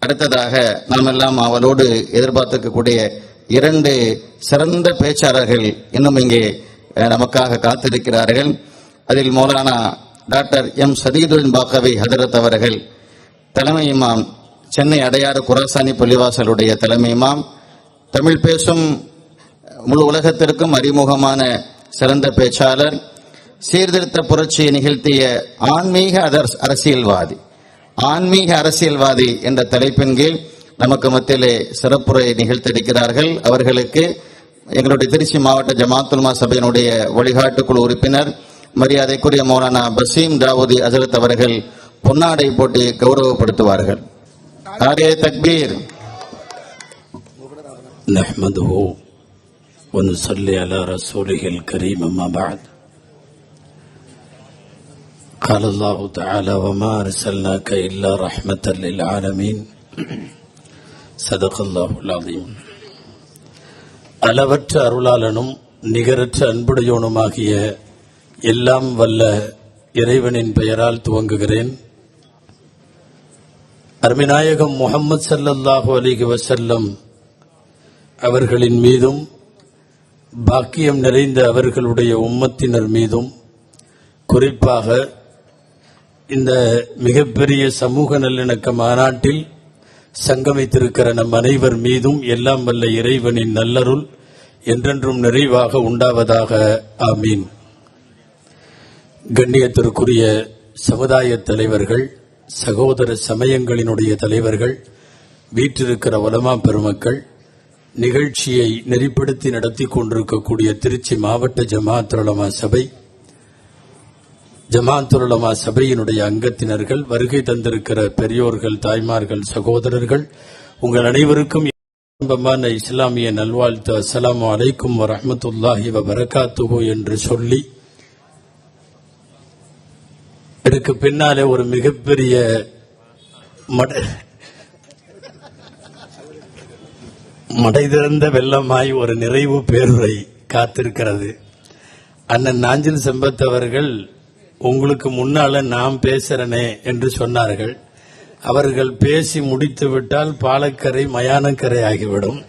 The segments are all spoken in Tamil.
அடுத்ததாக நாம் எல்லாம் அவளோடு எதிர்பார்த்திருக்கக்கூடிய இரண்டு சிறந்த பேச்சாளர்கள் இன்னும் இங்கே நமக்காக காத்திருக்கிறார்கள். அதில் மௌலானா டாக்டர் எம் சதீதுன் பாக்கவி ஹதரத் அவர்கள் தலைமை இமாம் சென்னை அடையாறு குராசானி பள்ளிவாசலுடைய தலைமை இமாம். தமிழ் பேசும் முழு உலகத்திற்கும் அறிமுகமான சிறந்த பேச்சாளர். சீர்திருத்த புரட்சியை நிகழ்த்திய ஆன்மீக அரசியல்வாதி. ஆன்மீக அரசியல்வாதி என்ற தலைப்பின் கீழ் நமக்கு மத்தியிலே சிறப்புரை நிகழ்த்தியிருக்கிறார்கள் அவர்களுக்கு எங்களுடைய திருச்சி மாவட்ட ஜமாத்துல்மா சபையினுடைய வழிகாட்டு குழு உறுப்பினர் மரியாதைக்குரிய மௌலானா பசீம் தாவூதி அசரத் அவர்கள் பொன்னாடை போட்டி கௌரவப்படுத்துவார்கள் ஆரே தக்பீர் نحمده ونصلي على رسوله الكريم أما بعد قال الله تعالى وما أرسلناك إلا رحمة للعالمين صدق الله العظيم அளவற்ற அருளாளனும் நிகரற்ற அன்புடையோனுமாகிய எல்லாம் வல்ல இறைவனின் பெயரால் துவங்குகிறேன் அருமைநாயகம் முகமது ஸல்லல்லாஹு அலைஹி வஸல்லம் அவர்களின் மீதும் பாக்கியம் நிறைந்த அவர்களுடைய உம்மத்தினர் மீதும் குறிப்பாக இந்த மிகப்பெரிய சமூக நல்லிணக்க மாநாட்டில் சங்கமித்திருக்கிற நம் அனைவர் மீதும் எல்லாம் வல்ல இறைவனின் நல்லருள் என்றென்றும் நிறைவாக உண்டாவதாக. ஆமீன். கண்ணியத்திற்குரிய சமுதாய தலைவர்கள் சகோதர சமயங்களினுடைய தலைவர்கள் வீற்றிருக்கிற உலமா பெருமக்கள் நிகழ்ச்சியை நெறிப்படுத்தி நடத்தி கொண்டிருக்கக்கூடிய திருச்சி மாவட்ட ஜமாத் சபை ஜமாத் சபையினுடைய அங்கத்தினர்கள் வருகை தந்திருக்கிற பெரியோர்கள் தாய்மார்கள் சகோதரர்கள் உங்கள் அனைவருக்கும் இன்பமான இஸ்லாமிய நல்வாழ்த்து அஸ்லாம் அலைக்கும் வரமத்துல்லாஹி வபரகாத்துஹு என்று சொல்லி இதற்கு பின்னாலே ஒரு மிகப்பெரிய மட மடை திறந்த வெள்ளமாய் ஒரு நிறைவு பேருரை காத்திருக்கிறது. அண்ணன் நாஞ்சில் செம்பத் அவர்கள் உங்களுக்கு முன்னால நாம் பேசுறனே என்று சொன்னார்கள். அவர்கள் பேசி முடித்து விட்டால் பாலக்கரை மயானக்கரை ஆகிவிடும்.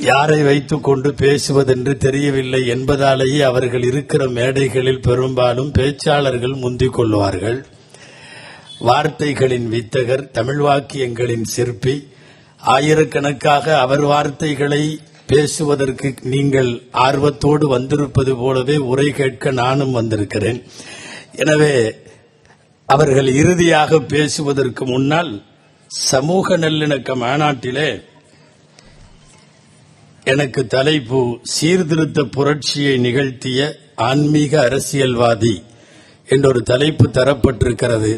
யாரை வைத்துக் கொண்டு பேசுவதென்று தெரியவில்லை என்பதாலேயே அவர்கள் இருக்கிற மேடைகளில் பெரும்பாலும் பேச்சாளர்கள் முந்திக் கொள்வார்கள். வார்த்தைகளின் வித்தகர் தமிழ் வாக்கியங்களின் சிற்பி ஆயிரக்கணக்காக அவர் வார்த்தைகளை பேசுவதற்கு நீங்கள் ஆர்வத்தோடு வந்திருப்பது போலவே உரை கேட்க நானும் வந்திருக்கிறேன். எனவே அவர்கள் இறுதியாக பேசுவதற்கு முன்னால் சமூக நல்லிணக்க மாநாட்டிலே எனக்கு தலைப்பு சீர்திருத்த புரட்சியை நிகழ்த்திய ஆன்மீக அரசியல்வாதி என்றொரு தலைப்பு தரப்பட்டிருக்கிறது.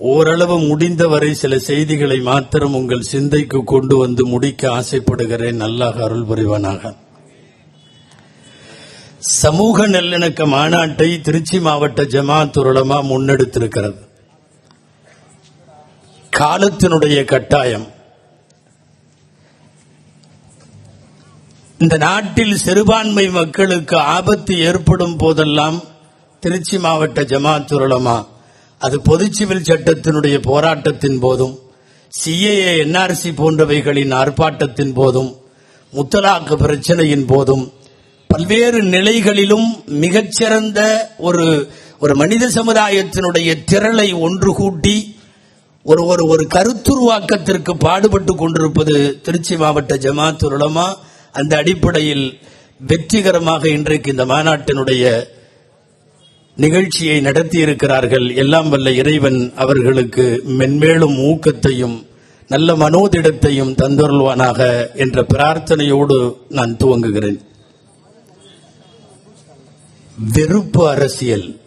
ஓரளவு முடிந்தவரை சில செய்திகளை மாத்திரம் உங்கள் சிந்தைக்கு கொண்டு வந்து முடிக்க ஆசைப்படுகிறேன். நல்லாக அருள் புரிவனாக. சமூக நல்லிணக்க மாநாட்டை திருச்சி மாவட்ட ஜமாத் உலமா முன்னெடுத்திருக்கிறது. காலத்தினுடைய கட்டாயம். இந்த நாட்டில் சிறுபான்மை மக்களுக்கு ஆபத்து ஏற்படும் போதெல்லாம் திருச்சி மாவட்ட ஜமாத் உலமா அது பொது சிவில் சட்டத்தினுடைய போராட்டத்தின் போதும் சிஏஏ என்ஆர்சி போன்றவைகளின் ஆர்ப்பாட்டத்தின் போதும் முத்தலாக்கு பிரச்சனையின் போதும் பல்வேறு நிலைகளிலும் மிகச்சிறந்த ஒரு ஒரு மனித சமுதாயத்தினுடைய திரளை ஒன்று கூட்டி ஒரு ஒரு ஒரு கருத்துருவாக்கத்திற்கு பாடுபட்டு கொண்டிருப்பது திருச்சி மாவட்ட ஜமாத் உலமா அந்த அடிப்படையில் வெற்றிகரமாக இன்றைக்கு இந்த மாநாட்டினுடைய நிகழ்ச்சியை நடத்தி இருக்கிறார்கள் எல்லாம் வல்ல இறைவன் அவர்களுக்கு மென்மேலும் ஊக்கத்தையும் நல்ல மனோதிடத்தையும் தந்தருள்வானாக என்ற பிரார்த்தனையோடு நான் துவங்குகிறேன். வெறுப்பு அரசியல்.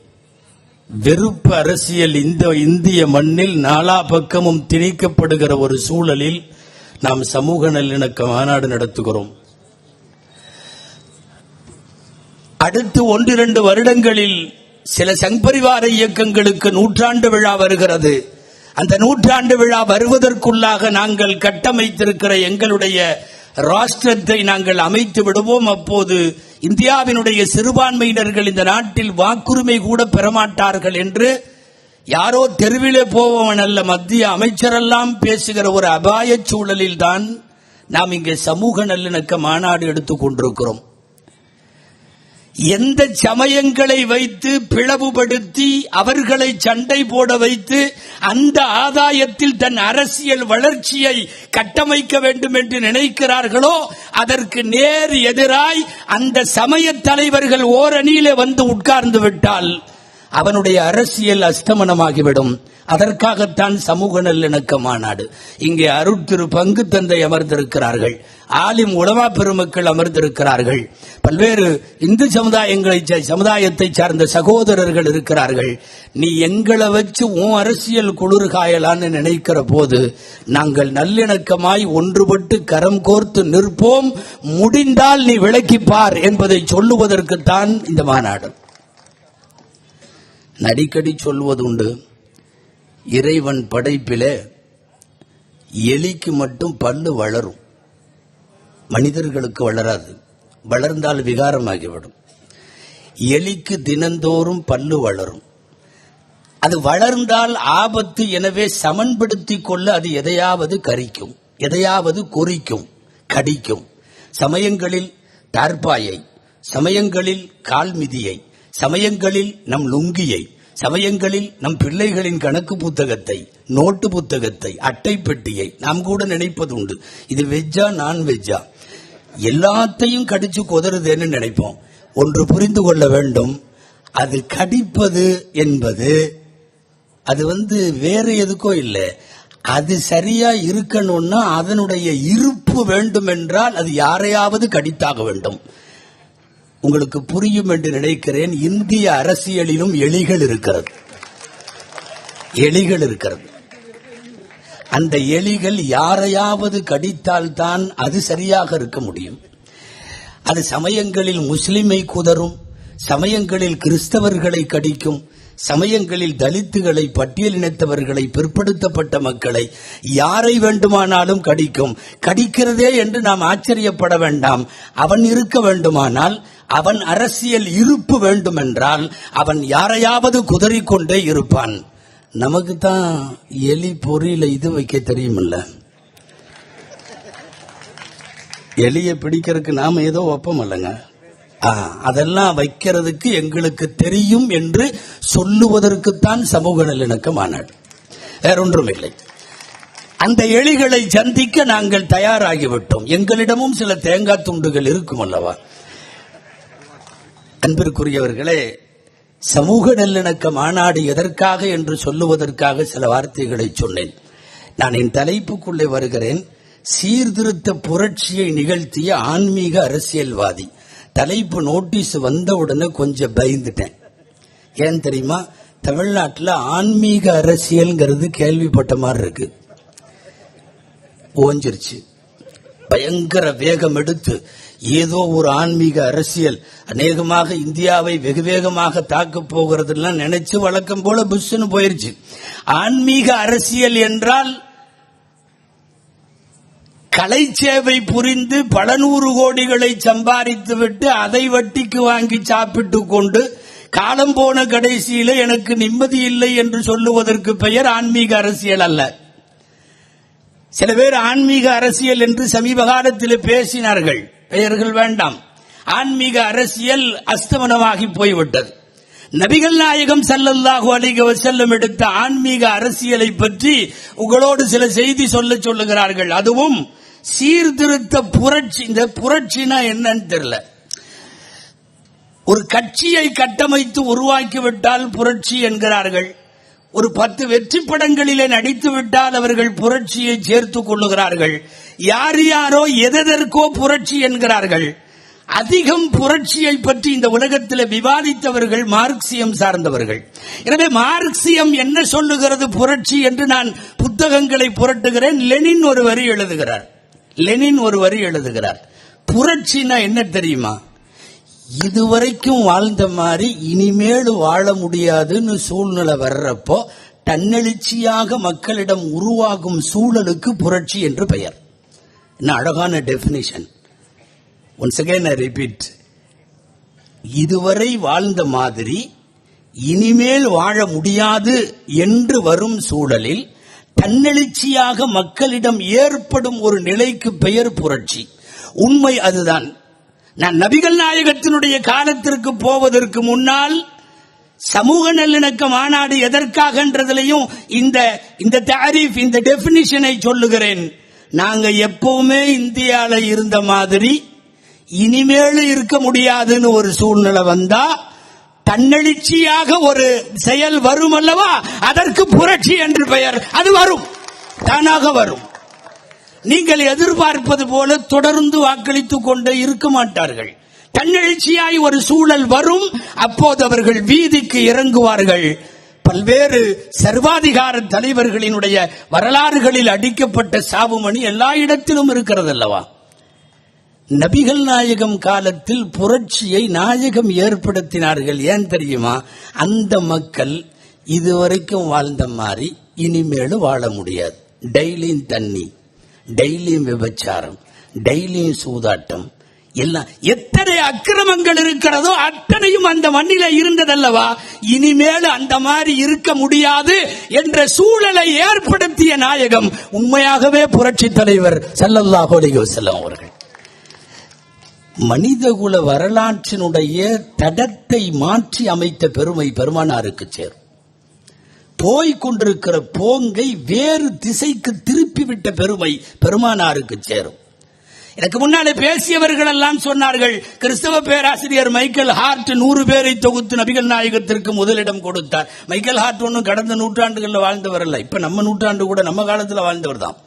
வெறுப்பு அரசியல் இந்த இந்திய மண்ணில் நாலா பக்கமும் திணிக்கப்படுகிற ஒரு சூழலில் நாம் சமூக நல்லிணக்க மாநாடு நடத்துகிறோம். அடுத்து ஒன்றிரண்டு வருடங்களில் சில சங்பரிவார இயக்கங்களுக்கு நூற்றாண்டு விழா வருகிறது. அந்த நூற்றாண்டு விழா வருவதற்குள்ளாக நாங்கள் கட்டமைத்திருக்கிற எங்களுடைய ராஷ்டிரத்தை நாங்கள் அமைத்து விடுவோம். அப்போது இந்தியாவினுடைய சிறுபான்மையினர்கள் இந்த நாட்டில் வாக்குரிமை கூட பெறமாட்டார்கள் என்று யாரோ தெருவிலே போபவன் அல்ல மத்திய அமைச்சரெல்லாம் பேசுகிற ஒரு அபாய சூழலில் தான் நாம் இங்கே சமூக நல்லிணக்க மாநாடு எடுத்துக் கொண்டிருக்கிறோம். எந்த சமயங்களை வைத்து பிளவுபடுத்தி அவர்களை சண்டை போட வைத்து அந்த ஆதாயத்தில் தன் அரசியல் வளர்ச்சியை கட்டமைக்க வேண்டும் என்று நினைக்கிறார்களோ அதற்கு நேர் எதிராய் அந்த சமய தலைவர்கள் ஓரணியிலே வந்து உட்கார்ந்து விட்டால் அவனுடைய அரசியல் அஸ்தமனமாகிவிடும். அதற்காகத்தான் சமூக நல்லிணக்க மாநாடு இங்கே அருட்திரு பங்கு தந்தை அமர்ந்திருக்கிறார்கள். ஆலிம் உலமா பெருமக்கள் அமர்ந்திருக்கிறார்கள். பல்வேறு இந்து சமுதாயங்களை ச- சமுதாயத்தை சார்ந்த சகோதரர்கள் இருக்கிறார்கள். நீ எங்களை வச்சு உன் அரசியல் குளிர் காயலான்னு நினைக்கிற போது நாங்கள் நல்லிணக்கமாய் ஒன்றுபட்டு கரம் கோர்த்து நிற்போம். முடிந்தால் நீ விளக்கிப்பார் என்பதை சொல்லுவதற்குத்தான் இந்த மாநாடு. அடிக்கடி சொல்வதுண்டு. இறைவன் படைப்பிலே எலிக்கு மட்டும் பல்லு வளரும். மனிதர்களுக்கு வளராது. வளர்ந்தால் விகாரமாகிவிடும். எலிக்கு தினந்தோறும் பல்லு வளரும். அது வளர்ந்தால் ஆபத்து எனவே சமன்படுத்திக் கொள்ள அது எதையாவது கரிக்கும். எதையாவது குறிக்கும் கடிக்கும். சமயங்களில் தார்பாயை சமயங்களில் கால்மிதியை. சமயங்களில் நம் லுங்கியை சமயங்களில் நம் பிள்ளைகளின் கணக்கு புத்தகத்தை நோட்டு புத்தகத்தை அட்டை பெட்டியை நாம் கூட நினைப்பது உண்டு இது வெஜ்ஜா நான் வெஜ்ஜா? எல்லாத்தையும் கடிச்சு குதறுதுன்னு நினைப்போம்? ஒன்று புரிந்து கொள்ள வேண்டும். அது கடிப்பது என்பது அது வந்து வேற எதுக்கோ இல்லை. அது சரியா இருக்கணும்னா அதனுடைய இருப்பு வேண்டும் என்றால் அது யாரையாவது கடித்தாக வேண்டும். உங்களுக்கு புரியும் என்று நினைக்கிறேன். இந்திய அரசியலிலும் எலிகள் இருக்கிறது. எலிகள் இருக்கிறது. அந்த எலிகள் யாரையாவது கடித்தால்தான் அது சரியாக இருக்க முடியும். அது சமயங்களில் முஸ்லிமை குதறும் சமயங்களில் கிறிஸ்தவர்களை கடிக்கும் சமயங்களில் தலித்துகளை பட்டியலினத்தவர்களை பிற்படுத்தப்பட்ட மக்களை யாரை வேண்டுமானாலும் கடிக்கும். கடிக்கிறதே என்று நாம் ஆச்சரியப்பட வேண்டாம். அவன் இருக்க வேண்டுமானால் அவன் அரசியல் இருப்பு வேண்டுமென்றால் அவன் யாரையாவது குதறிக்கொண்டே இருப்பான். நமக்கு தான் எலி பொறியில இது வைக்க தெரியுமில்ல. எலியை பிடிக்கிறதுக்கு நாம ஏதோ ஒப்பம் இல்லைங்க. அதெல்லாம் வைக்கிறதுக்கு எங்களுக்கு தெரியும் என்று சொல்லுவதற்குத்தான் சமூக நல்லிணக்க மாநாடு வேறொன்றும் இல்லை. அந்த எலிகளை சந்திக்க நாங்கள் தயாராகிவிட்டோம். எங்களிடமும் சில தேங்காய் துண்டுகள் இருக்கும் அல்லவா? அன்பிற்குரியவர்களே சமூக நல்லிணக்க மாநாடு எதற்காக என்று சொல்லுவதற்காக சில வார்த்தைகளை சொன்னேன். நான் என் தலைப்புக்குள்ளே வருகிறேன். சீர்திருத்த புரட்சியை நிகழ்த்திய ஆன்மீக அரசியல்வாதி. தலைப்பு நோட்டீஸ் வந்த உடனே கொஞ்சம் பயந்துட்டேன். ஏன் தெரியுமா? தமிழ்நாட்டில் ஆன்மீக அரசியல்ங்கிறது கேள்விப்பட்ட மாதிரி இருக்கு. ஓஞ்சிருச்சு. பயங்கர வேகம் எடுத்து ஏதோ ஒரு ஆன்மீக அரசியல் அநேகமாக இந்தியாவை வெகு வேகமாக தாக்க போகிறதுலாம் நினைச்சு வழக்கம் போல புஷ்ஷுன்னு போயிருச்சு. ஆன்மீக அரசியல் என்றால் கலை சேவை புரிந்து பல நூறு கோடிகளை சம்பாதித்து விட்டு அதை வட்டிக்கு வாங்கி சாப்பிட்டு கொண்டு காலம் போன கடைசியில எனக்கு நிம்மதி இல்லை என்று சொல்லுவதற்கு பெயர் ஆன்மீக அரசியல் அல்ல. சில பேர் ஆன்மீக அரசியல் என்று சமீப காலத்தில் பேசினார்கள். பெயர்கள் வேண்டாம். ஆன்மீக அரசியல் அஸ்தமனமாகி போய்விட்டது. நபிகள் நாயகம் ஸல்லல்லாஹு அலிக செல்லும் எடுத்த ஆன்மீக அரசியலை பற்றி உங்களோடு சில செய்தி சொல்ல சொல்லுகிறார்கள். அதுவும் சீர்திருத்த புரட்சி இந்த புரட்சினா என்னன்னு தெரியல. ஒரு கட்சியை கட்டமைத்து உருவாக்கிவிட்டால் புரட்சி என்கிறார்கள். ஒரு பத்து வெற்றி படங்களிலே நடித்து விட்டால் அவர்கள் புரட்சியை சேர்த்துக் கொள்ளுகிறார்கள். யார் யாரோ எதெதற்கோ புரட்சி என்கிறார்கள். அதிகம் புரட்சியை பற்றி இந்த உலகத்தில் விவாதித்தவர்கள் மார்க்சியம் சார்ந்தவர்கள். எனவே மார்க்சியம் என்ன சொல்லுகிறது புரட்சி என்று நான் புத்தகங்களை புரட்டுகிறேன். லெனின் ஒரு வரி எழுதுகிறார். லெனின் ஒரு வரி எழுதுகிறார். புரட்சினா என்ன தெரியுமா? இதுவரைக்கும் வாழ்ந்த மாதிரி இனிமேல் வாழ முடியாதுன்னு சூழ்நிலை வர்றப்போ தன்னெழுச்சியாக மக்களிடம் உருவாகும் சூழலுக்கு புரட்சி என்று பெயர். என்ன அழகான definition once again I repeat இதுவரை வாழ்ந்த மாதிரி இனிமேல் வாழ முடியாது என்று வரும் சூழலில் தன்னெழுச்சியாக மக்களிடம் ஏற்படும் ஒரு நிலைக்கு பெயர் புரட்சி. உண்மை அதுதான். நான் நபிகள் நாயகத்தினுடைய காலத்திற்கு போவதற்கு முன்னால் சமூக நல்லிணக்க மாநாடு எதற்காகன்றதுலையும் இந்த இந்த தாரீஃப் இந்த டெபினிஷனை சொல்லுகிறேன். நாங்க எப்பவுமே இந்தியாவில் இருந்த மாதிரி இனிமேலும் இருக்க முடியாதுன்னு ஒரு சூழ்நிலை வந்தா தன்னெழுச்சியாக ஒரு செயல் வரும் அல்லவா அதற்கு புரட்சி என்று பெயர். அது வரும். தானாக வரும். நீங்கள் எதிர்பார்ப்பது போல தொடர்ந்து வாக்களித்துக் கொண்டே இருக்க மாட்டார்கள். தன்னெழுச்சியாய் ஒரு சூழல் வரும். அப்போது அவர்கள் வீதிக்கு இறங்குவார்கள். பல்வேறு சர்வாதிகார தலைவர்களினுடைய வரலாறுகளில் அடிக்கப்பட்ட சாவுமணி எல்லா இடத்திலும் இருக்கிறது அல்லவா நபிகள் நாயகம் காலத்தில் புரட்சியை நாயகம் ஏற்படுத்தினார்கள். ஏன் தெரியுமா? அந்த மக்கள் இதுவரைக்கும் வாழ்ந்த மாதிரி இனிமேலும் வாழ முடியாது. டெய்லியும் தண்ணி டெய்லியும் விபச்சாரம் டெய்லியும் சூதாட்டம். எல்லாம் எத்தனை அக்கிரமங்கள் இருக்கிறதோ அத்தனையும் அந்த மண்ணில இருந்ததல்லவா? இனிமேல் அந்த மாதிரி இருக்க முடியாது என்ற சூழலை ஏற்படுத்திய நாயகம் உண்மையாகவே புரட்சி தலைவர் ஸல்லல்லாஹு அலைஹி அவர்கள். மனிதகுல வரலாற்றினுடைய தடத்தை மாற்றி அமைத்த பெருமை பெருமானாருக்கு சேரும். போய் கொண்டிருக்கிற போங்கை வேறு திசைக்கு திருப்பிவிட்ட பெருமை பெருமானாருக்கு சேரும். எனக்கு முன்னாலே பேசியவர்கள் எல்லாம் சொன்னார்கள் கிறிஸ்தவ பேராசிரியர் மைக்கேல் ஹார்ட் நூறு பேரை தொகுத்து நபிகள் நாயகத்திற்கு முதலிடம் கொடுத்தார். மைக்கேல் ஹார்ட் ஒன்றும் கடந்த நூற்றாண்டுகளில் வாழ்ந்தவர் அல்ல இப்ப நம்ம நூற்றாண்டு கூட நம்ம காலத்தில் வாழ்ந்தவர் தான்.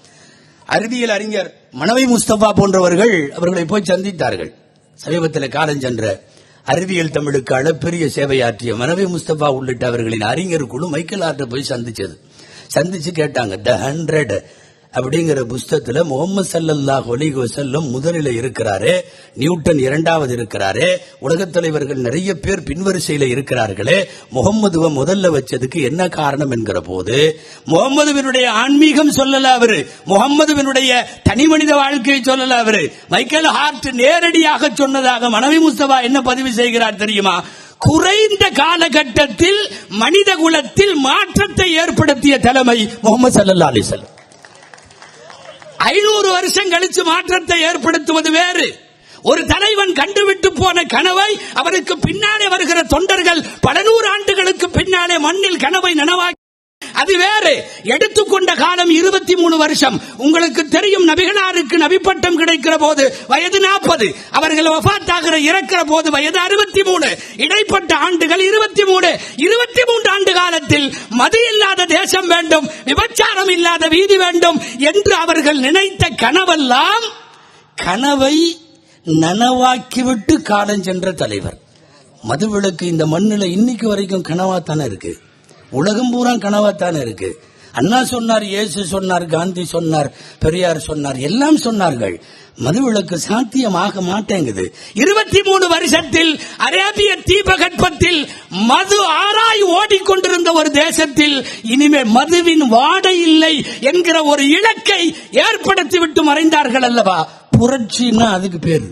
அறிவியல் அறிஞர் மனவை முஸ்தபா போன்றவர்கள் அவர்களை போய் சந்தித்தார்கள். சமீபத்தில் காலஞ்சென்ற அறிவியல் தமிழுக்கு அளப்பெரிய சேவையாற்றிய மனவை முஸ்தபா உள்ளிட்ட அவர்களின் அறிஞர் குழு மைக்கேல் ஆர்ட்ட போய் சந்திச்சது. சந்திச்சு கேட்டாங்க த ஹண்ட்ரட் அப்படிங்கிற புஸ்தத்துல முகமது சல்லல்லாஹு அலைஹி வஸல்லம் முதலில் இருக்கிறாரு நியூட்டன் இரண்டாவது இருக்கிறாரு உலகத் தலைவர்கள் நிறைய பேர் பின்வரிசையில் இருக்கிறார்களே முகம்மதுவை முதல்ல வச்சதுக்கு என்ன காரணம் என்கிற போது முகம்மதுவினுடைய ஆன்மீகம் சொல்லல அவரு முகம்மதுவினுடைய தனி மனித வாழ்க்கையை சொல்லல அவரு. மைக்கேல் ஹார்ட் நேரடியாக சொன்னதாக மனைவி முஸ்தபா என்ன பதிவு செய்கிறார் தெரியுமா? குறைந்த காலகட்டத்தில் மனித குலத்தில் மாற்றத்தை ஏற்படுத்திய தலைமை முகமது சல்லா அலிசல்லம் ஐநூறு வருஷம் கழிச்சு மாற்றத்தை ஏற்படுத்துவது வேறு. ஒரு தலைவன் கண்டுவிட்டு போன கனவை அவருக்கு பின்னாலே வருகிற தொண்டர்கள் பல நூறு ஆண்டுகளுக்கு பின்னாலே மண்ணில் கனவை நனவாக்கி அது வேறு. எடுத்துக்கொண்ட காலம் இருபத்தி மூணு வருஷம். உங்களுக்கு தெரியும் நபிகளாருக்கு நபிப்பட்டம் கிடைக்கிற போது வயது நாற்பது. அவர்கள் வஃபாத்தாகிற இறக்கிற போது வயது அறுபத்தி மூணு இடைப்பட்ட ஆண்டுகள் இருபத்தி மூணு இருபத்தி மூன்று ஆண்டு காலத்தில் மது இல்லாத தேசம் வேண்டும் விபச்சாரம் இல்லாத வீதி வேண்டும் என்று அவர்கள் நினைத்த கனவெல்லாம் கனவை நனவாக்கிவிட்டு காலம் சென்ற தலைவர். மதுவிலக்கு இந்த மண்ணில் இன்னைக்கு வரைக்கும் கனவாத்தானே இருக்கு. உலகம் பூரா கனவாத்தானே இருக்கு. அண்ணா சொன்னார் இயேசு சொன்னார் காந்தி சொன்னார் பெரியார் சொன்னார் எல்லாம் சொன்னார்கள். மதுவிலக்கு சாத்தியமாக மாட்டேங்குது. இருபத்தி மூணு வருஷத்தில் அரேபிய தீபகற்பத்தில் மது ஆராய் ஓடிக்கொண்டிருந்த ஒரு தேசத்தில் இனிமே மதுவின் வாடை இல்லை என்கிற ஒரு இலக்கை ஏற்படுத்திவிட்டு மறைந்தார்கள் அல்லவா? புரட்சின்னா அதுக்கு பேரு.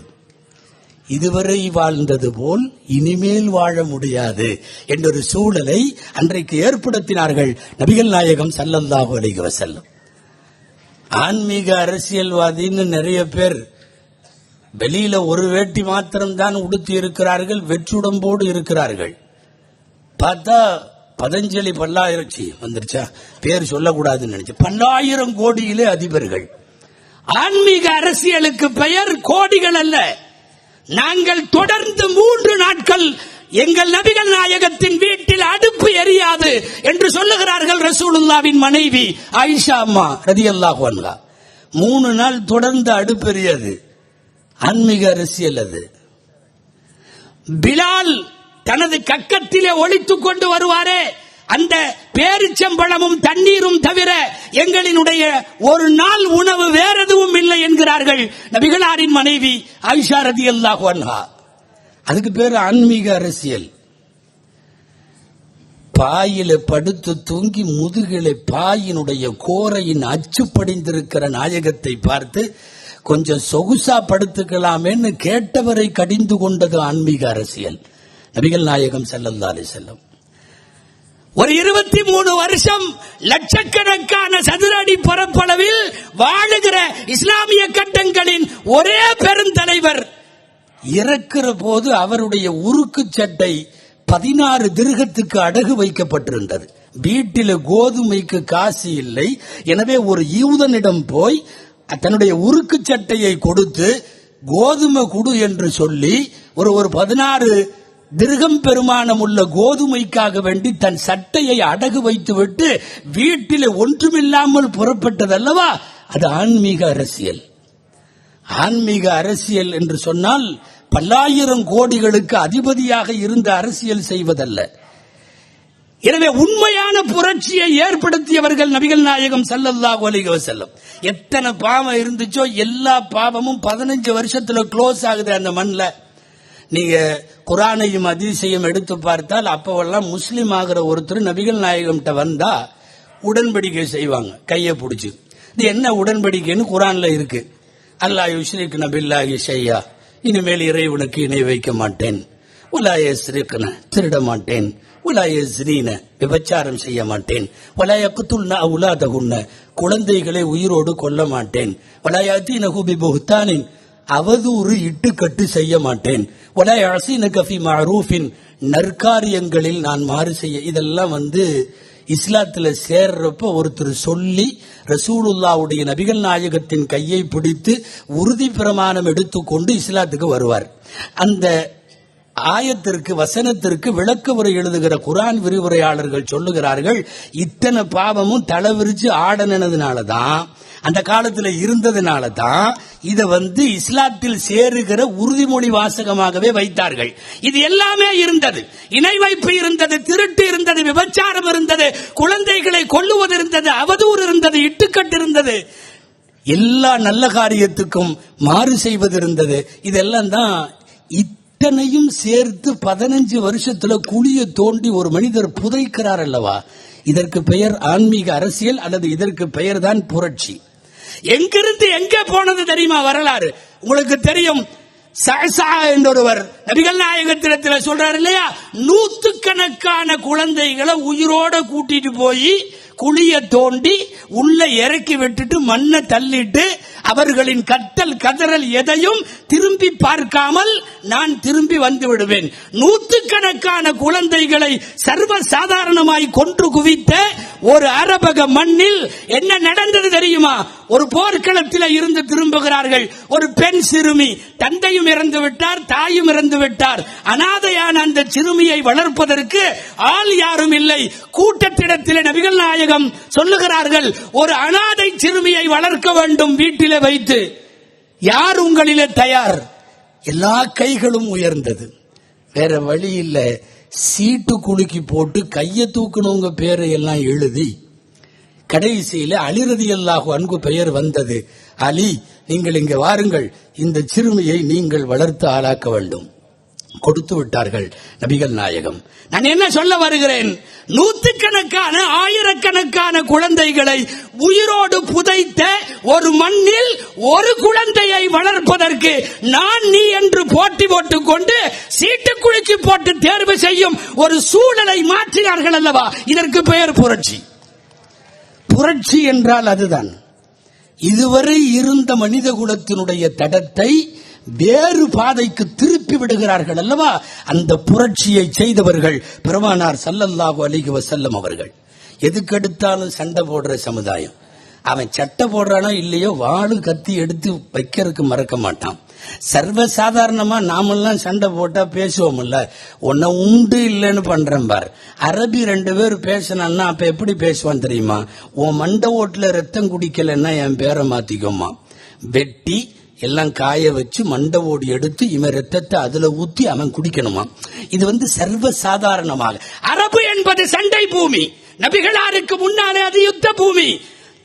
இதுவரை வாழ்ந்தது போல் இனிமேல் வாழ முடியாது என்றொரு சூழலை அன்றைக்கு ஏற்படுத்தினார்கள் நபிகள் நாயகம் சல்லல்லாஹு அலைஹி ஆன்மீக அரசியல்வாதின்னு நிறைய பேர் வெளியில ஒரு வேட்டி மாத்திரம்தான் உடுத்தி இருக்கிறார்கள் வெற்றுடம்போடு இருக்கிறார்கள். பார்த்தா பதஞ்சலி பல்லாயிரச்சி வந்துருச்சா? பேர் சொல்லக்கூடாதுன்னு நினைச்சு. பல்லாயிரம் கோடியிலே அதிபர்கள். ஆன்மீக அரசியலுக்கு பெயர் கோடிகள் அல்ல. நாங்கள் தொடர்ந்து மூன்று நாட்கள் எங்கள் நபிகள் நாயகத்தின் வீட்டில் அடுப்பு எரியாது என்று சொல்லுகிறார்கள் ரசூலுல்லாவின் மனைவி ஆயிஷா அம்மா ரதியல்லாஹு அன்ஹா. மூணு நாள் தொடர்ந்து அடுப்பு எரியாது. ஆன்மீக அரசியல் அது. பிலால் தனது கக்கத்திலே ஒழித்துக் கொண்டு வருவாரே. அந்த பேரிச்சம்பழமும் தண்ணீரும் தவிர எங்களினுடைய ஒரு நாள் உணவு வேற எதுவும் இல்லை என்கிறார்கள் நபிகளாரின் மனைவி ஆயிஷா ரதி அல்லாஹு அன்ஹா. அதுக்கு பேர் ஆன்மீக அரசியல். பாயில படுத்து தூங்கி முதுகிலே பாயினுடைய கோரையின் அச்சு படிந்திருக்கிற நாயகத்தை பார்த்து கொஞ்சம் சொகுசா படுத்துக்கலாமேன்னு கேட்டவரை கடிந்து கொண்டது ஆன்மீக அரசியல். நபிகள் நாயகம் ஸல்லல்லாஹு செல்லும் செல்லம் ஒரு இருபத்தி மூணு வருஷம் லட்சக்கணக்கான சதுர அடி பரப்பளவில் வாழுகிற இஸ்லாமிய கட்டங்களின் ஒரே பெருந்தலைவர். இறக்கிற போது அவருடைய உருக்கு சட்டை பதினாறு திருகத்துக்கு அடகு வைக்கப்பட்டிருந்தது. வீட்டில் கோதுமைக்கு காசு இல்லை. எனவே ஒரு யூதனிடம் போய் தன்னுடைய உருக்கு சட்டையை கொடுத்து கோதுமை குடு என்று சொல்லி ஒரு ஒரு பதினாறு திருகம் பெருமானம் உள்ள கோதுமைக்காக வேண்டி தன் சட்டையை அடகு வைத்துவிட்டு வீட்டில் ஒன்றுமில்லாமல் புறப்பட்டதல்லவா? அது ஆன்மீக அரசியல். ஆன்மீக அரசியல் என்று சொன்னால் பல்லாயிரம் கோடிகளுக்கு அதிபதியாக இருந்த அரசியல் செய்வதல்ல. எனவே உண்மையான புரட்சியை ஏற்படுத்தியவர்கள் நபிகள் நாயகம் செல்லல்லா ஒலிக செல்லும் எத்தனை பாவம் இருந்துச்சோ எல்லா பாவமும் பதினஞ்சு வருஷத்துல க்ளோஸ் ஆகுது அந்த மண்ணில். நீங்க குரானையும் அதிசயம் எடுத்து பார்த்தால் அப்பவெல்லாம் முஸ்லீம் ஆகிற ஒருத்தர் நபிகள் நாயகம்கிட்ட வந்தா உடன்படிக்கை செய்வாங்க கையை பிடிச்சி. இது என்ன உடன்படிக்கைன்னு குரான்ல இருக்கு. அல்லா யுஷ்ரிக் நபில்லாஹி ஷையா. இனிமேல் இறைவனுக்கு இணை வைக்க மாட்டேன். உலாய சிறுக்கன திருட மாட்டேன். உலாய சிறீன விபச்சாரம் செய்ய மாட்டேன். வலாய குத்துல்னா உலாதகுன்ன குழந்தைகளை உயிரோடு கொல்ல மாட்டேன். வலாய ஹூபி ஹுபி அவதூறு இட்டுக்கட்டு செய்ய மாட்டேன். வலாய அசீன கஃபி மஅரூஃபின் நற்காரியங்களில் நான் மாறு செய்ய இதெல்லாம் வந்து இஸ்லாத்துல சேர்றப்ப ஒருத்தர் சொல்லி ரசூலுல்லாவுடைய நபிகள் நாயகத்தின் கையை பிடித்து உறுதி பிரமாணம் எடுத்துக்கொண்டு இஸ்லாத்துக்கு வருவார். அந்த ஆயத்திற்கு வசனத்திற்கு விளக்க உரை எழுதுகிற குரான் விரிவுரையாளர்கள் சொல்லுகிறார்கள் இத்தனை பாவமும் தலை விரிச்சு ஆடனதுனால தான் அந்த காலத்தில் இருந்ததுனால தான் இதை வந்து இஸ்லாத்தில் சேருகிற உறுதிமொழி வாசகமாகவே வைத்தார்கள். இது எல்லாமே இருந்தது. இணை வைப்பு இருந்தது திருட்டு இருந்தது விபச்சாரம் இருந்தது குழந்தைகளை கொல்லுவது இருந்தது அவதூறு இருந்தது இட்டுக்கட்டு இருந்தது. எல்லா நல்ல காரியத்துக்கும் மாறு செய்வது இருந்தது. இதெல்லாம் தான் இத்தனையும் சேர்த்து பதினஞ்சு வருஷத்துல குழிய தோண்டி ஒரு மனிதர் புதைக்கிறார் அல்லவா? இதற்கு பெயர் ஆன்மீக அரசியல் அல்லது இதற்கு பெயர் தான் புரட்சி. எங்கிருந்து எங்க போனது தெரியுமா வரலாறு? உங்களுக்கு தெரியும் சஅசா என்றொருவர் நபிகள் நாயகத்திடத்தில் சொல்றாரு இல்லையா? நூத்துக்கணக்கான குழந்தைகளை உயிரோட கூட்டிட்டு போய் குழிய தோண்டி உள்ள இறக்கி விட்டுட்டு மண்ணை தள்ளிட்டு அவர்களின் கத்தல் கதறல் எதையும் திரும்பி பார்க்காமல் நான் திரும்பி வந்து விடுவேன். நூத்துக்கணக்கான குழந்தைகளை சர்வ சாதாரணமாய் கொன்று குவித்த ஒரு அரபக மண்ணில் என்ன நடந்தது தெரியுமா? ஒரு போர்க்களத்தில் இருந்து திரும்புகிறார்கள். ஒரு பெண் சிறுமி தந்தையும் இறந்து விட்டார் தாயும் இறந்து விட்டார். அனாதையான அந்த சிறுமியை வளர்ப்பதற்கு ஆள் யாரும் இல்லை. கூட்டத்திடத்தில் நபிகள் நாயகம் சொல்லுகிறார்கள் ஒரு அனாதை சிறுமியை வளர்க்க வேண்டும் வீட்டிலே வைத்து. யார் உங்களிலே தயார்? எல்லா கைகளும் உயர்ந்தது. வேற வழி இல்ல. சீட்டு குலுக்கி போட்டு கையை தூக்கினவங்க பேரை எல்லாம் எழுதி. கடைசியில அலிரதி அல்லாஹு அன்பு பெயர் வந்தது. அலி நீங்கள் இங்க வாருங்கள். இந்த சிறுமியை நீங்கள் வளர்த்து ஆளாக்க வேண்டும். கொடுத்து விட்டார்கள். நபிகள் நாயகம் நான் என்ன சொல்ல வருகிறேன்? நூத்துக்கணக்கான ஆயிரக்கணக்கான குழந்தைகளை உயிரோடு புதைத்த ஒரு மண்ணில் ஒரு குழந்தையை வளர்ப்பதற்கு நான் நீ என்று போட்டி போட்டுக் கொண்டு சீட்டு குலுக்கி போட்டு தேர்வு செய்யும் ஒரு சூழலை மாற்றினார்கள் அல்லவா? இதற்கு பெயர் புரட்சி. புரட்சி என்றால் அதுதான். இதுவரை இருந்த மனித குலத்தினுடைய தடத்தை வேறு பாதைக்கு திருப்பி விடுகிறார்கள் அல்லவா? அந்த புரட்சியை செய்தவர்கள் பெருமானார் சல்லல்லாஹு அலிகுவ செல்லும் அவர்கள். எதுக்கெடுத்தாலும் சண்டை போடுற சமுதாயம். அவன் சட்டை போடுறானோ இல்லையோ வாளு கத்தி எடுத்து வைக்கிறதுக்கு மறக்க மாட்டான். சர்வசாதாரணமா நாமெல்லாம் சண்டை போட்டா பேசுவோம்ல. உன்னை உண்டு இல்லைன்னு பண்றேன் பார். அரபி ரெண்டு பேர் பேசினான்னா அப்ப எப்படி பேசுவான் தெரியுமா? உன் மண்டை ஓட்டுல ரத்தம் குடிக்கலைன்னா என் பேரை மாத்திக்கோமா வெட்டி எல்லாம் காய வச்சு மண்டை ஓடி எடுத்து இவன் ரத்தத்தை அதுல ஊத்தி அவன் குடிக்கணுமா இது வந்து சர்வ சாதாரணமாக அரபு என்பது சண்டை பூமி. நபிகளாருக்கு முன்னாலே அது யுத்த பூமி.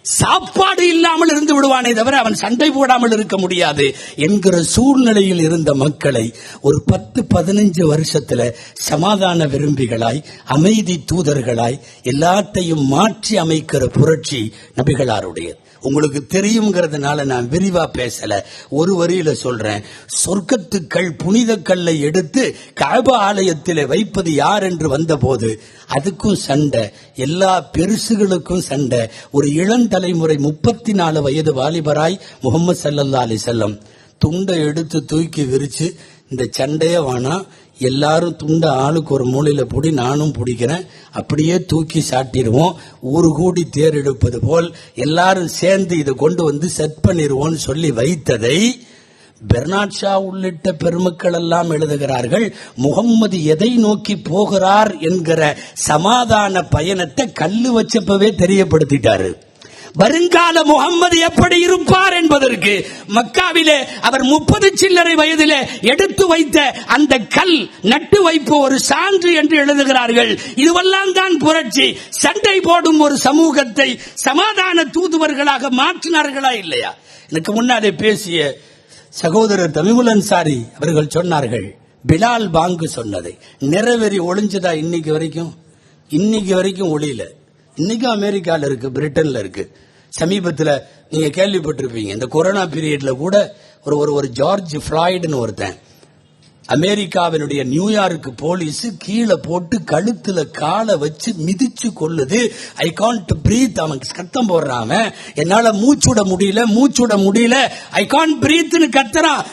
சாப்பாடு இல்லாமல் இருந்து விடுவானே தவிர அவன் சண்டை போடாமல் இருக்க முடியாது என்கிற சூழ்நிலையில் இருந்த மக்களை ஒரு பத்து பதினஞ்சு வருஷத்துல சமாதான விரும்பிகளாய் அமைதி தூதர்களாய் எல்லாத்தையும் மாற்றி அமைக்கிற புரட்சி நபிகளாருடையது. உங்களுக்கு தெரியுங்கிறதுனால நான் விரிவா பேசல. ஒரு வரியில சொல்றேன். சொர்க்கத்துக்கள் புனித கல்லை எடுத்து காபா ஆலயத்தில் வைப்பது யார் என்று வந்தபோது அதுக்கும் சண்டை. எல்லா பெருசுகளுக்கும் சண்டை. ஒரு இளந்தலைமுறை முப்பத்தி நாலு வயது வாலிபராய் முகமது சல்லல்லா அலி செல்லம் துண்டை எடுத்து தூக்கி விரிச்சு இந்த சண்டையே வேணாம் எல்லாரும் துண்டை ஆளுக்கு ஒரு மூலையில பிடி நானும் பிடிக்கிறேன். அப்படியே தூக்கி சாட்டிடுவோம். ஊரு கூடி தேர் எடுப்பது போல் எல்லாரும் சேர்ந்து இதை கொண்டு வந்து செட் பண்ணிடுவோம்னு சொல்லி வைத்ததை பெர்னாட் ஷா உள்ளிட்ட பெருமக்கள் எல்லாம் எழுதுகிறார்கள் முகம்மது எதை நோக்கி போகிறார் என்கிற சமாதான பயணத்தை கல்லு வச்சப்பவே தெரியப்படுத்திட்டாரு. வருங்கால முகம்மது எப்படி இருப்பார் என்பதற்கு மக்காவிலே அவர் முப்பது சில்லறை வயதிலே எடுத்து வைத்த அந்த கல் நட்டு வைப்பு ஒரு சான்று என்று எழுதுகிறார்கள். இதுவெல்லாம் தான் புரட்சி. சண்டை போடும் ஒரு சமூகத்தை சமாதான தூதுவர்களாக மாற்றினார்களா இல்லையா? எனக்கு முன்னாலே பேசிய சகோதரர் தமிமுல் அன்சாரி அவர்கள் சொன்னார்கள் பிலால் பாங்கு சொன்னதை. நிறவெறி ஒளிஞ்சதா இன்னைக்கு வரைக்கும்? இன்னைக்கு வரைக்கும் ஒளியல. இன்னைக்கும் அமெரிக்காவில் இருக்கு பிரிட்டன்ல இருக்கு. சமீபத்தில் நீங்க கேள்விப்பட்டிருப்பீங்க. இந்த கொரோனா பீரியட்ல கூட ஒரு ஒரு ஒரு ஜார்ஜ் ஃபிளாய்டுன்னு ஒருத்தன் அமெரிக்காவினுடைய நியூயார்க் போலீஸ் கீழே போட்டு கழுத்துல காலை வச்சு மிதிச்சு கொள்ளுது ஐ கான்ட் பிரீத் அவன் கத்தம் போடுறான் என்னால மூச்சுட முடியல மூச்சுட முடியல. ஐ கான்ட் பிரீத்னு கத்துறான்.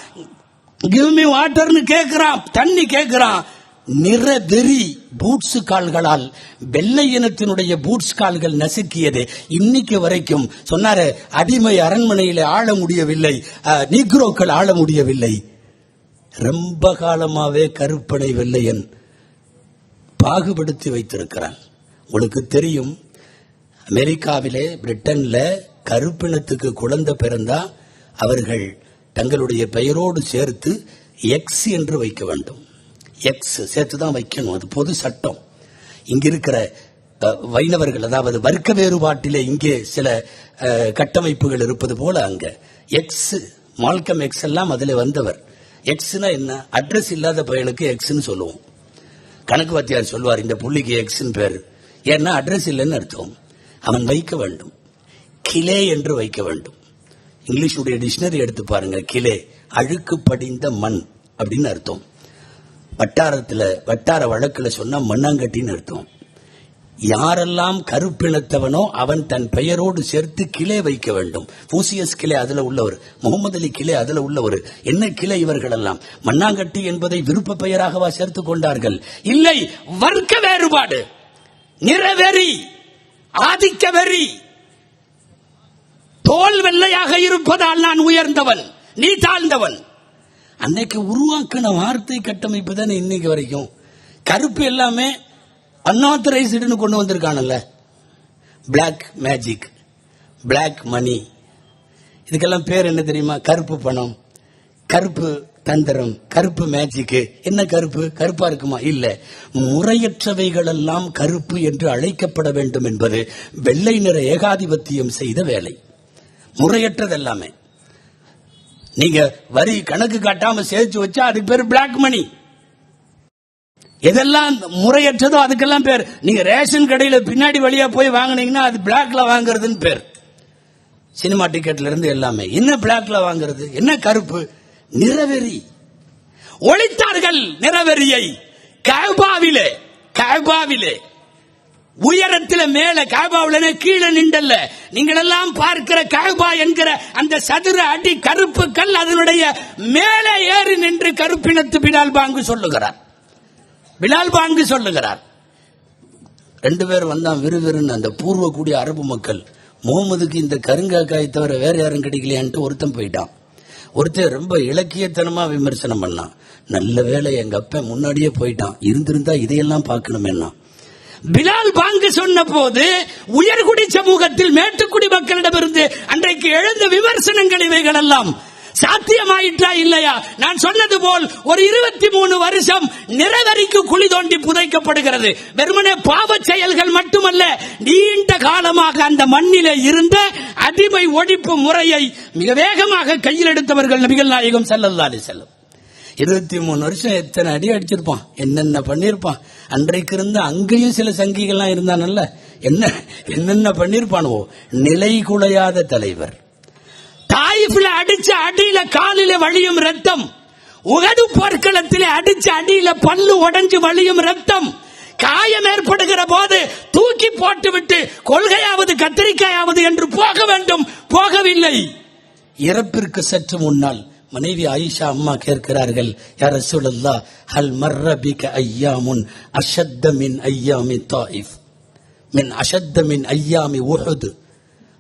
கிவ் மீ வாட்டர்னு கேக்குறான். தண்ணி கேக்குறான். நிற வெறி பூட்ஸ் கால்களால் வெள்ளை இனத்தினுடைய பூட்ஸ் கால்கள் நசுக்கியது. இன்னைக்கு வரைக்கும் சொன்னாரு அடிமை அரண்மனையில் ஆள முடியவில்லை நீக்ரோக்கள் ஆள முடியவில்லை. ரொம்ப காலமாவே கருப்படை வெள்ளையன் பாகுபடுத்தி வைத்திருக்கிறான். உங்களுக்கு தெரியும் அமெரிக்காவிலே பிரிட்டன்ல கருப்பினத்துக்கு குழந்தை பிறந்தா அவர்கள் தங்களுடைய பெயரோடு சேர்த்து எக்ஸ் என்று வைக்க வேண்டும். எக்ஸ் சேர்த்து தான் வைக்கணும். அது பொது சட்டம். இங்கே இருக்கிற வைணவர்கள் அதாவது வர்க்க வேறுபாட்டிலே இங்கே சில கட்டமைப்புகள் இருப்பது போல அங்க. எக்ஸ் மால்கம் எக்ஸ் எல்லாம் அதில் வந்தவர். எக்ஸ்னா என்ன? அட்ரஸ் இல்லாத பையனுக்கு எக்ஸ்னு சொல்லுவோம். கணக்கு வாத்தியார் சொல்வார் இந்த புள்ளிக்கு எக்ஸ்னு பேர். ஏன்னா அட்ரஸ் இல்லைன்னு அர்த்தம். அவன் வைக்க வேண்டும். கிளே என்று வைக்க வேண்டும். இங்கிலீஷுடைய டிக்ஷனரி எடுத்து பாருங்க. கிளே அழுக்கு படிந்த மண் அப்படின்னு அர்த்தம். வட்டாரத்தில் வட்டார வழக்கில் சொன்ன மண்ணாங்கட்டின்னு அர்த்தம். யாரெல்லாம் கருப்பினத்தவனோ அவன் தன் பெயரோடு சேர்த்து கிளை வைக்க வேண்டும். பூசியஸ் கிளை அதுல உள்ளவர் முகமது அலி கிளை அதுல உள்ளவர். என்ன கிளை இவர்கள் எல்லாம் மண்ணாங்கட்டி என்பதை விருப்ப பெயராகவா சேர்த்து கொண்டார்கள்? இல்லை வர்க்க வேறுபாடு. நிறவெறி ஆதிக்க வெறி. தோல் வெள்ளையாக இருப்பதால் நான் உயர்ந்தவன் நீ தாழ்ந்தவன். அன்னைக்கு உருவாக்கின வார்த்தை கட்டமைப்பு தானே இன்னைக்கு வரைக்கும். கருப்பு எல்லாமே அன்ஆத்தரைஸ்டுன்னு கொண்டு வந்திருக்கானல்ல. பிளாக் மேஜிக் பிளாக் மணி இதுக்கெல்லாம் பேர் என்ன தெரியுமா? கருப்பு பணம் கருப்பு தந்திரம் கருப்பு மேஜிக்கு என்ன கருப்பு? கருப்பா இருக்குமா? இல்ல. முறையற்றவைகள் எல்லாம் கருப்பு என்று அழைக்கப்பட வேண்டும் என்பது வெள்ளை நிற ஏகாதிபத்தியம் செய்த வேலை. முறையற்றது எல்லாமே. நீங்க வரி கணக்கு காட்டாம சேர்த்து வச்சா அதுக்கு பேர் பிளாக் மணி எதெல்லாம் முறையற்றதோ அதுக்கெல்லாம் பேர். நீங்க ரேஷன் கடையில பின்னாடி வழியா போய் வாங்கினீங்கன்னா அது பிளாக்ல வாங்குறதுன்னு பேர். சினிமா டிக்கெட்ல இருந்து எல்லாமே. என்ன பிளாக்ல வாங்குறது? என்ன கருப்பு? நிறவெறி. ஒழித்தார்கள் நிறவெறியை. கபாவிலே கபாவிலே. உயரத்தில் மேல காபாவில கீழே நின்றல்ல. நீங்கள் எல்லாம் பார்க்கிற காபா என்கிற அந்த சதுர அடி கருப்பு கல் அதனுடைய மேலே ஏறி நின்று கருப்பினத்து பிலால் பாங்கு சொல்லுகிறார். பிலால் பாங்கு சொல்லுகிறார். ரெண்டு பேர் வந்தான் விறுவிறுன்னு அந்த பூர்வ கூடிய அரபு மக்கள் முகமதுக்கு இந்த கருங்காக்காய் தவிர வேற யாரும் கிடைக்கலையான்ட்டு ஒருத்தன் போயிட்டான். ஒருத்தன் ரொம்ப இலக்கியத்தனமா விமர்சனம் பண்ணான். நல்ல வேளை எங்க அப்ப முன்னாடியே போயிட்டான். இருந்திருந்தா இதையெல்லாம் பார்க்கணுமேன்னா பிலால் பாங்கு சொன்ன போது உயர்குடி சமூகத்தில் மேட்டுக்குடி மக்களிடமிருந்து அன்றைக்கு எழுந்த விமர்சனங்கள் இவைகள் எல்லாம் சாத்தியமாயிற்றா இல்லையா? நான் சொன்னது போல் ஒரு இருபத்தி மூணு வருஷம் நிறவரிக்கு குழி தோண்டி புதைக்கப்படுகிறது. வெறுமனே பாவச் செயல்கள் மட்டுமல்ல நீண்ட காலமாக அந்த மண்ணிலே இருந்த அடிமை ஒழிப்பு முறையை மிக வேகமாக கையில் எடுத்தவர்கள் நபிகள் நாயகம் ஸல்லல்லாஹு செல்லும் இருபத்தி மூணு வருஷம் எத்தனை அடி அடிச்சிருப்பான்? என்னென்ன பண்ணிருப்பான்? அன்றைக்கு இருந்த அங்கேயும் சில சங்கிகள்லாம் இருந்தானல்ல? என்ன என்னென்ன பண்ணிருப்பானுவோ? நிலை குலையாத தலைவர். தாயிஃப்ல அடிச்ச அடியில காலில வழியும் ரத்தம் உகது போர்க்களத்திலே அடிச்ச அடியில பல்லு உடஞ்சு வழியும் ரத்தம் காயம் ஏற்படுகிற போது தூக்கி போட்டுவிட்டு கொள்கையாவது கத்திரிக்காயாவது என்று போக வேண்டும். போகவில்லை. இறப்பிற்கு சற்று முன்னால் மனைவி ஆயிஷா அம்மா கேட்கிறார்கள் யார் ரசூலுல்லா ஹல் மர்ரபிக ஐயாமுன் அஷத்த மின் ஐயாமி தாயிஃப். மின் அஷத்த மின் ஐயாமி உஹது.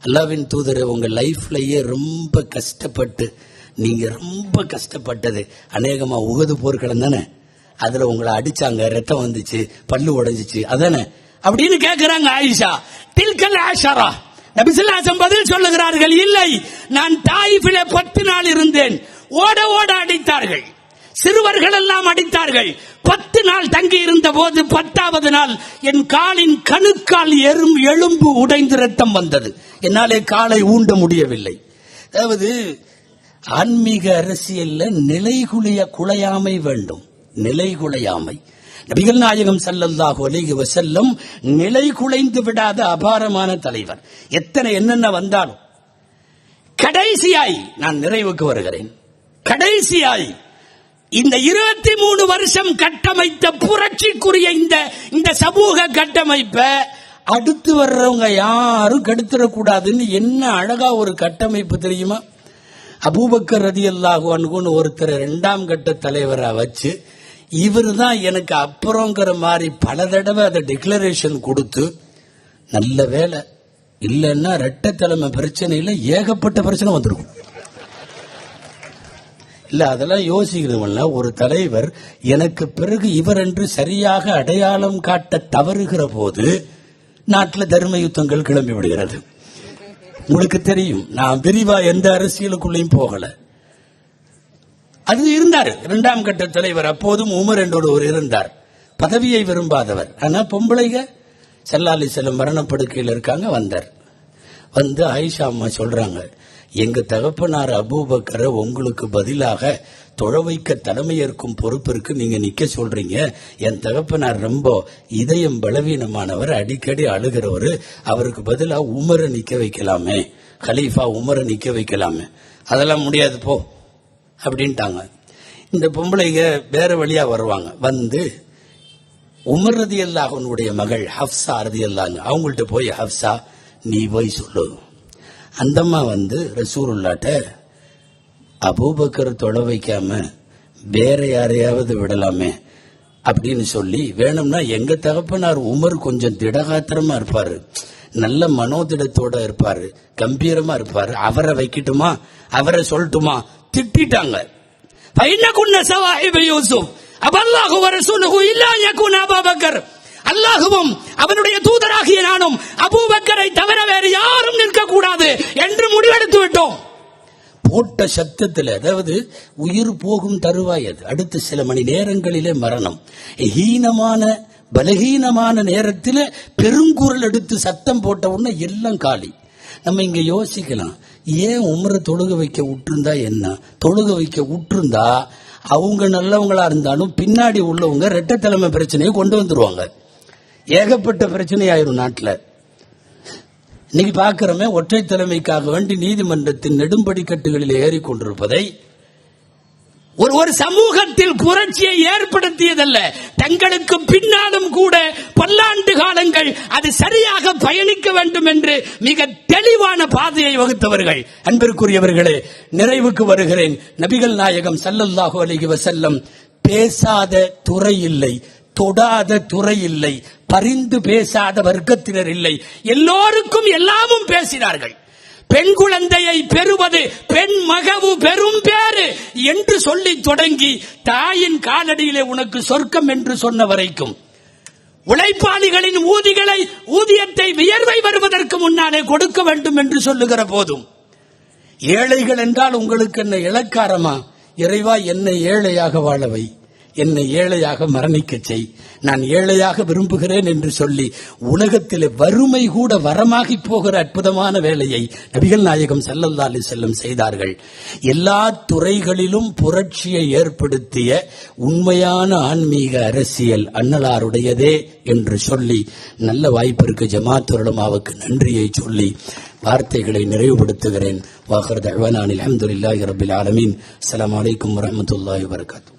அல்லாவின் தூதர் உங்கள் லைஃப்லயே ரொம்ப கஷ்டப்பட்டு நீங்க ரொம்ப கஷ்டப்பட்டது. அநேகமா உகது போர்க்களம் தானே? அதுல உங்களை அடிச்சாங்க ரத்தம் வந்துச்சு பல்லு உடைஞ்சிச்சு அதானே? அப்படின்னு கேக்குறாங்க ஆயிஷா. தில்கல் ஆஷாரா. நபிசுல்லாசம் பதில் சொல்லுகிறார்கள் இல்லை நான் தாயிஃபிலே பத்து நாள் இருந்தேன். ஓட ஓட அடித்தார்கள். சிறுவர்கள் எல்லாம் அடித்தார்கள். பத்து நாள் தங்கி இருந்த போது பத்தாவது நாள் என் காலின் கணுக்கால் எறும் எலும்பு உடைந்து ரத்தம் வந்தது. என்னாலே காலை ஊண்ட முடியவில்லை. அதாவது ஆன்மீக அரசியல்ல நிலைகுலைய குலையாமை வேண்டும். நிலைகுலையாமை. நபிகள் நாயகம் ஸல்லல்லாஹு அலைஹி வஸல்லம் நிலை குலைந்து விடாத அபாரமான தலைவர். எத்தனை என்னென்ன வந்தாலும் கடைசியாய் நான் நிறைவுக்கு வருகிறேன். கடைசியாய் இந்த இருபத்தி மூணு வருஷம் கட்டமைத்த புரட்சிக்குரிய இந்த இந்த சமூக கட்டமைப்பை அடுத்து வர்றவங்க யாரும் கெடுத்துடக்கூடாதுன்னு என்ன அழகா ஒரு கட்டமைப்பு தெரியுமா? அபூபக்கர் ரதி அல்லாஹு அன்குன்னு ஒருத்தர் இரண்டாம் கட்ட தலைவரா வச்சு இவர் தான் எனக்கு அப்புறங்கிற மாதிரி பல தடவை அதை டிக்ளரேஷன் கொடுத்து நல்ல வேலை. இல்லைன்னா ரெட்டத்தலைமை பிரச்சனையில் ஏகப்பட்ட பிரச்சனை வந்துடும் இல்ல அதெல்லாம் யோசிக்கிறவன்ல ஒரு தலைவர் எனக்கு பிறகு இவர் என்று சரியாக அடையாளம் காட்ட தவறுகிற போது நாட்டில் தர்ம யுத்தங்கள் கிளம்பி விடுகிறது. உங்களுக்கு தெரியும் நான் விரிவா எந்த அரசியலுக்குள்ளேயும் போகல. அது இருந்தார் இரண்டாம் கட்ட தலைவர். அப்போதும் உமர் என்றோடு ஒரு இருந்தார். பதவியை விரும்பாதவர். ஆனா பொம்பளைங்க செல்லாலி செல்லும் மரணப்படுக்கையில் இருக்காங்க வந்தார். வந்து ஆயிஷா அம்மா சொல்றாங்க எங்க தகப்பனார் அபூபக்கரை உங்களுக்கு பதிலாக தொழ வைக்க தலைமையேற்கும் பொறுப்பிற்கு நீங்க நிக்க சொல்றீங்க. என் தகப்பனார் ரொம்ப இதயம் பலவீனமானவர் அடிக்கடி அழுகிறவர். அவருக்கு பதிலா உமரை நிக்க வைக்கலாமே. கலீஃபா உமரை நிக்க வைக்கலாமே. அதெல்லாம் முடியாது போ. அப்படின்ட்டாங்க. இந்த பொம்பளைங்க வேற வழியா வருவாங்க. வந்து உமர் ரதி அல்லாஹனுடைய மகள் ஹப்சா ரதி அல்லாங்க அவங்கள்ட்ட போய் ஹப்சா நீ போய் சொல்லு. அந்தம்மா வந்து ரசூருல்லாட்ட அபூபக்கர் தொலை வைக்காம வேற யாரையாவது விடலாமே அப்படின்னு சொல்லி வேணும்னா எங்க தகப்பனார் உமர் கொஞ்சம் திடகாத்திரமா இருப்பாரு. நல்ல மனோதிடத்தோட இருப்பாரு. கம்பீரமா இருப்பாரு. அவரை வைக்கட்டுமா? அவரை சொல்லட்டுமா? திட்டாங்க அல்லாஹுவும் அவனுடைய தூதராகிய நானும் அபூபக்கரை தவிர வேறு யாரும் நிற்க கூடாது என்று முடிவெடுத்து விட்டோம். போட்ட சத்தத்தில் அதாவது உயிர் போகும் தருவாய் அது. அடுத்த சில மணி நேரங்களிலே மரணம். ஹீனமான பலகீனமான நேரத்தில் பெருங்குரல் எடுத்து சத்தம் போட்ட உடனே எல்லாம் காலி. நம்ம இங்க யோசிக்கலாம் ஏன் உமரை தொழுக வைக்க விட்டுருந்தா என்ன? தொழுக வைக்க விட்டுருந்தா அவங்க நல்லவங்களா இருந்தாலும் பின்னாடி உள்ளவங்க ரெட்டத்தலைமை பிரச்சனையை கொண்டு வந்துருவாங்க. ஏகப்பட்ட பிரச்சனை ஆயிரும் நாட்டில். இன்னைக்கு பார்க்கிறோமே ஒற்றை தலைமைக்காக வேண்டி நீதிமன்றத்தின் நெடும்படிக்கட்டுகளில் ஏறிக்கொண்டிருப்பதை ஒரு ஒரு சமூகத்தில் புரட்சியை ஏற்படுத்தியதல்ல. தங்களுக்கு பின்னாலும் கூட பல்லாண்டு காலங்கள் அது சரியாக பயணிக்க வேண்டும் என்று மிக தெளிவான பாதையை வகுத்தவர்கள். அன்பிற்குரியவர்களே நிறைவுக்கு வருகிறேன். நபிகள் நாயகம் சல்லல்லாஹு அலிகி வசல்லம் பேசாத துறை இல்லை தொடாத துறை இல்லை பரிந்து பேசாத வர்க்கத்தினர் இல்லை. எல்லோருக்கும் எல்லாமும் பேசினார்கள். பெண் குழந்தையை பெறுவது பெண் மகவு பெரும் பேரு என்று சொல்லி தொடங்கி தாயின் காலடியிலே உனக்கு சொர்க்கம் என்று சொன்ன வரைக்கும். உழைப்பாளிகளின் ஊதிகளை ஊதியத்தை வியர்வை வருவதற்கு முன்னாலே கொடுக்க வேண்டும் என்று சொல்லுகிற போதும். ஏழைகள் என்றால் உங்களுக்கு என்ன இளக்காரமா இறைவா என்னை ஏழையாக வாழவை என்னை ஏழையாக மரணிக்கச் செய். நான் ஏழையாக விரும்புகிறேன் என்று சொல்லி உலகத்திலே வறுமை கூட வரமாகி போகிற அற்புதமான வேலையை நபிகள் நாயகம் ஸல்லல்லாஹு செல்லும் செல்லம் செய்தார்கள். எல்லா துறைகளிலும் புரட்சியை ஏற்படுத்திய உண்மையான ஆன்மீக அரசியல் அன்னலாருடையதே என்று சொல்லி நல்ல வாய்ப்பிற்கு ஜமாத்துலமாவுக்கு நன்றியை சொல்லி வார்த்தைகளை நிறைவுபடுத்துகிறேன். வாகர் தழ்வானில் அஹமதுல்லாஹி ரபில் ஆலமீன். அஸ்ஸலாமு அலைக்கும் வரமத்துல்லாஹி வரகாத்து